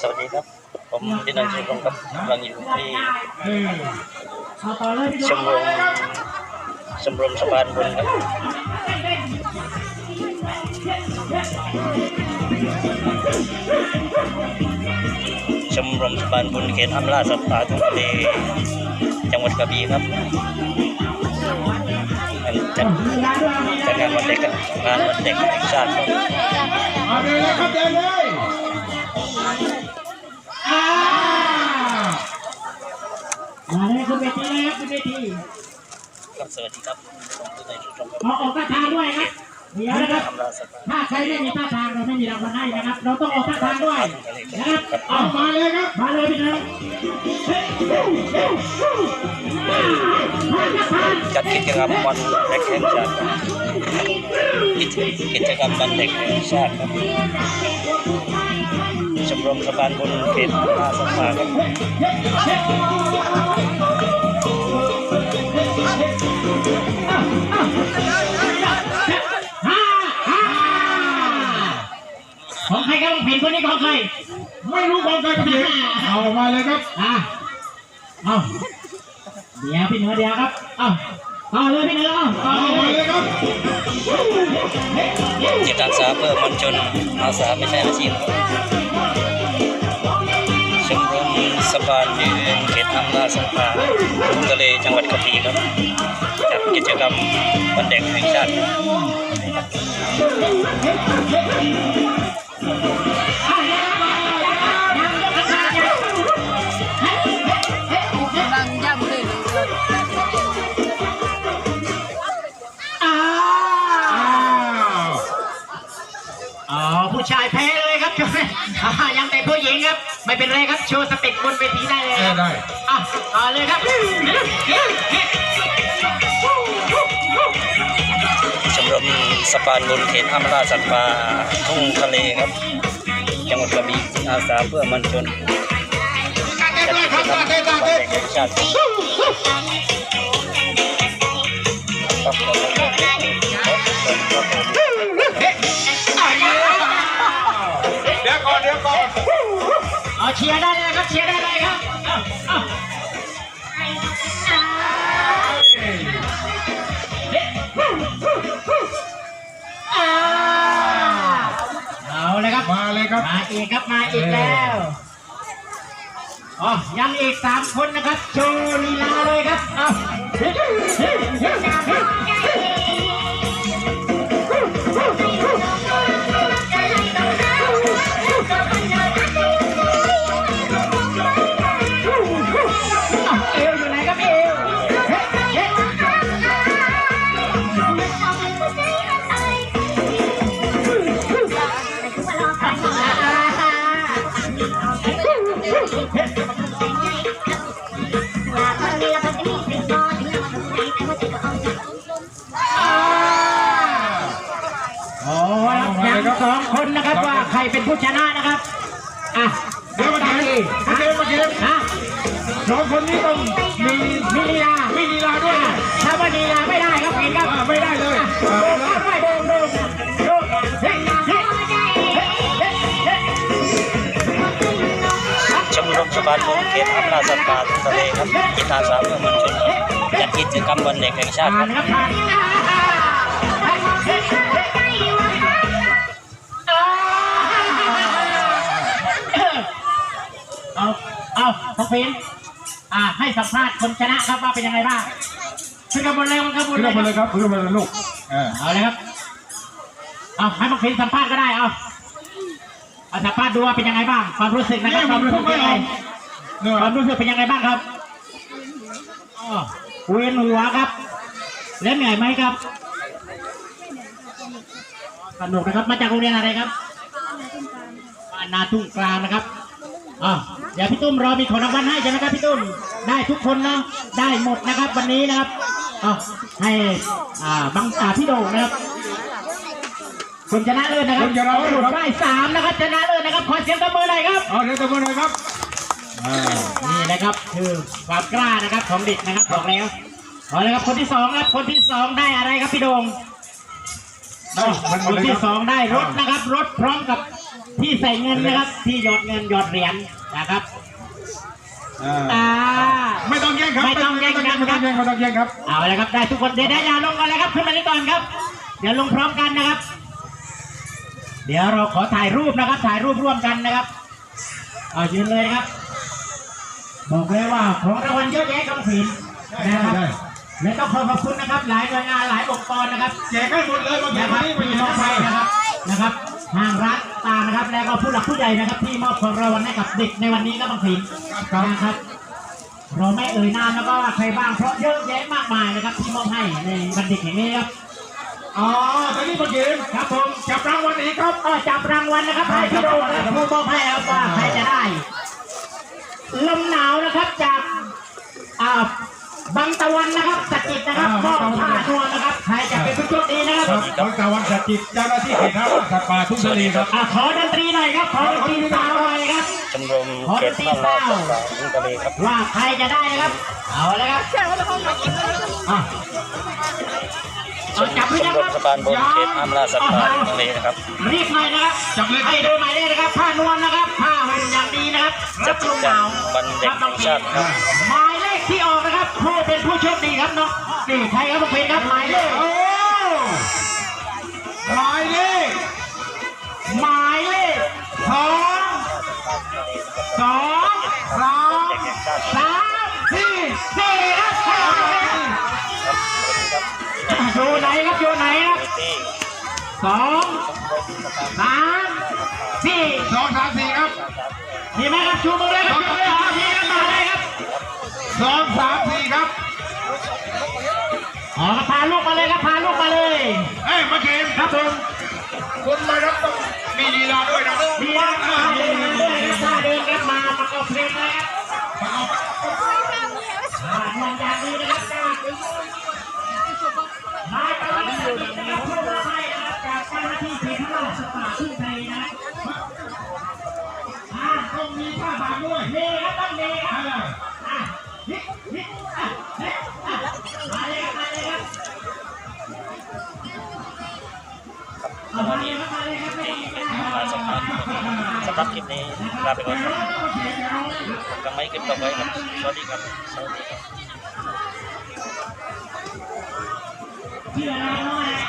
สวัสดีครับ ผมดินันชัยพงศ์ครับกำลังอยู่ที่ชมรมชมรมสะพานบุญครับชมรมสะพานบุญเขตอำลาสัตว์ป่าทุ่งทะเลจังหวัดกระบี่ครับจัดจัดงานวันเด็กกันงานวันเด็กแห่งชาติครับ เอาเดินเลยครับเดินเลยอ่ามาเลยคุณเว ทีเลยครับคุณเวทีครับสวัสดีครับผมคือในชุมชนครับเอาออกท่าทางด้วยครับเดี๋ยวนะครับอำลาสัตว์ป่าถ้าใครไม่มีท่าทางเราไม่มีรางวัลให้นะครับ เราต้องออกท่าทางด้วยนะครับเอามาเลยครับ มาเลยพี่น้องมาท่าทางจัดกิจกรรมวันเด็กแห่งชาติครับกิจกิจกรรมวันเด็กแห่งชาติครับชมรมสะพานบุญเขตอาสภาครับ ของใครครับเพลงคนนี้ของใคร ไม่รู้ของใครพี่เอามาเลยครับอะเอาเดี๋ยวพี่เหนือเดี๋ยวครับเอาเอาเลยพี่เหนือเอาเอาเลยครับจิตอาสาเพื่อมวลชนอาสาไม่ใช่อาชีพครับชมรมสะพานยืนเขตอำนาจสภาทุ่งทะเลจังหวัดกระบี่ครับจั ดกิจกรรมวันเด็กแห่งชาติครับนั่งย่ำเลยเลยอ้าวอ๋อผู้ชายแพ้เลยครับอ่ายังแต่ผู้หญิงครับ ไม่เป็นไรครับ โชว์สเต็ปบนเวทีได้เลยครับได้อะต่อเลยครับ ชมรมสะพานบุญเขตอำนาสัตว์ป่าทุ่งทะเลครับ จังหวัดกระบี่อาสาเพื่อมวลชนจัดกิจกรรมวันเด็กแห่งชาติเดี๋ยวก่อนเดี๋ยวก่อนเอาเชียร์ได้เลยครับเชียร์ได้เลยครับ เอาเลยครับ มาเลยครับ มาอีกครับมาอีกแล้วอ๋อยังอีกสามคนนะครับ โชว์ลีลาเลยครับ เอาเอา สองคนนะครับว่าใครเป็นผู้ชนะนะครับอะเดี๋ยวมาเกมมาเกมมาเกมฮะสองคนนี้ต้องมีมีลีลามีลีลาด้วยถ้าว่าลีลาไม่ได้ครับเองครับอ่าไม่ได้เลยโดนครับไม่โดนโดนโดนเฮ้ยเฮ้ยเฮ้ยเฮ้ยเฮ้ยชมรมสะพานบุญเขตอำนาจสัตว์ป่าทุ่งทะเลครับจิตอาสาเพื่อมวลชนจัดกิจกรรมวันเด็กแห่งชาติคผ่ารันบ เอาทักฟินอ่าให้สัมภาษณ์คนชนะครับว่าเป็นยังไงบ้างขึ้นกระบวนเลยมันกระบวนขึ้นเลยมาเลยครับขึ้นมาเลยลูกเออเอาเลยครับเอาให้มักฟินสัมภาษณ์ก็ได้เอาเอาสัมภาษณ์ดูว่าเป็นยังไงบ้างความรู้สึกนะครับความรู้สึกเป็นยังไงเนี่ยความรู้สึกเป็นยังไงบ้างครับอ๋อเวียนหัวครับ แล้วเหนื่อยไหมครับสนุกนะครับมาจากโรงเรียนอะไรครับบ้านนาทุ่งกลางนะครับ อ๋อเดี๋ยวพี่ตุ้มรอมีของรางวัลให้ใช่ไหมครับพี่ตุ้มได้ทุกคนนะได้หมดนะครับวันนี้นะครับอ๋อให้อ่าบังอ่าพี่โด่งนะครับคนชนะเลิศนะครับคนชนะเลิศครับ ได้สามนะครับชนะเลิศนะครับขอเสียงตบมือหน่อยครับเอาเดี๋ยวตะมือหน่อยครับอ่านี่นะครับคือความกล้านะครับของเด็กนะครับบอกแล้วเอาเลยครับคนที่สองครับคนที่สองได้อะไรครับพี่โดง ได้มันคมานเลยที่ครับสองได้รถนะครับ รถพร้อมกับที่ใส่เงินนะครับ ที่หยอดเงินหยอดเหรียญนะครับอ่าตา ไม่ต้องแย่งครับไม่ต้องแย่งกันไม่ต้องแย่งไม่ต้องแย่งครับ เอาเลยครับได้ทุกคนเดี๋ยวได้ยาลงก่อนเลยครับขึ้นมานี้ก่อนครับ เดี๋ยวลงพร้อมกันนะครับ เดี๋ยวเราขอถ่ายรูปนะครับ ถ่ายรูปร่วมกันนะครับเอายืนเลยนะครับ บอกเลยว่าของรางวัลเยอะแยะกำศิลนะครับได้ และต้องขอขอบคุณนะครับหลายหน่วยงานหลายองค์กรนะครับแจกให้หมดเลยมาแจนะกคมารับนี่ไปที่ยืนมมออบงให้ไปนะครับนะครับทางร้านตานะครับแล้วก็ผู้หลักผู้ใหญ่นะครับ ที่มอบของรางวัลให้กับเด็กในวันนี้ก็บางทีนะครับ เราไม่เอ่ยนามแล้วก็ใครบ้างเพราะเยอะแยะมากมายนะครับ ที่มอบให้ในวันเด็กแห่งนี้ครับอ๋อตอนนี้มายืนครับผมจับรางวัลอีกครับก็จับรางวัลนะครับให้พี่โดนะครับผู้มอบให้ครับว่าใครจะได้ลมหนาวนะครับจากอ่า บางตะวันนะครับสกิดนะครับมอบผ้านวลนะครับใครจะเป็นผู้โชคดีนะครับครับดรวันจัดจิตเจ้าหน้าที่เขตห้าสัตว์ป่าทุ่งทะเลครับ อะขอดนตรีหน่อยครับ ขอดนตรีสาวหน่อยครับชมรมเขตพัฒนาสัตว์ป่าทุ่งทะเลครับ ว่าใครจะได้นะครับ เอาเลยครับอะชเอามจับชหรือมยังรคมรับสะพานบนเขตห้ามล่าสัตว์ป่าทุ่งทะเลนะครับรีบหน่อยนะครับจับเลยให้ดูหมายเลขนะครับผ้านวลนะครับผ้าเป็นอย่างดีนะครับจับลมหนาววันเด็กแห่งชาติครับหมายเลข ที่ออกนะครับผู้เป็นผู้โชคดีครับน้องนี่ใครครับผมเป็นครับหมายเลขโอ้หมายเลขหมายเลขสองสองสามเด็กแห่งชาติสามสี่สี่ครับครับสวัสดีครับอยู่ไหนครับอยู่ไหนครับที่สองสามสี่สองสามสี่ครับมีไหมครับชูมือเลยครับชูมือเลยครับมีครับมาเลยครับ สองสามสี่ครับอ๋อครับพาลูกมาเลยครับพาลูกมาเลยเอ้ยมาเกมครับผมคนมารับต้องมีลีลาด้วยนะมีครับมาเดินมาด้วยครับมาเดินครับมาประกอบเพลงนะครับอ่าห่วงอย่างนี้นะครับจากมาตอนนี้นะครับผู้มาให้นะครับจากเจ้าหน้าที่เขตพระราชป่าทุ่งไทยนะครับอ่าต้องมีผ้าบางด้วยนี่ครับต้องมีครับ สำหรับคลิปนี้ลาไปก่อนครับกันไม่คลิปต่อไปครับ สวัสดีครับ สวัสดีครับ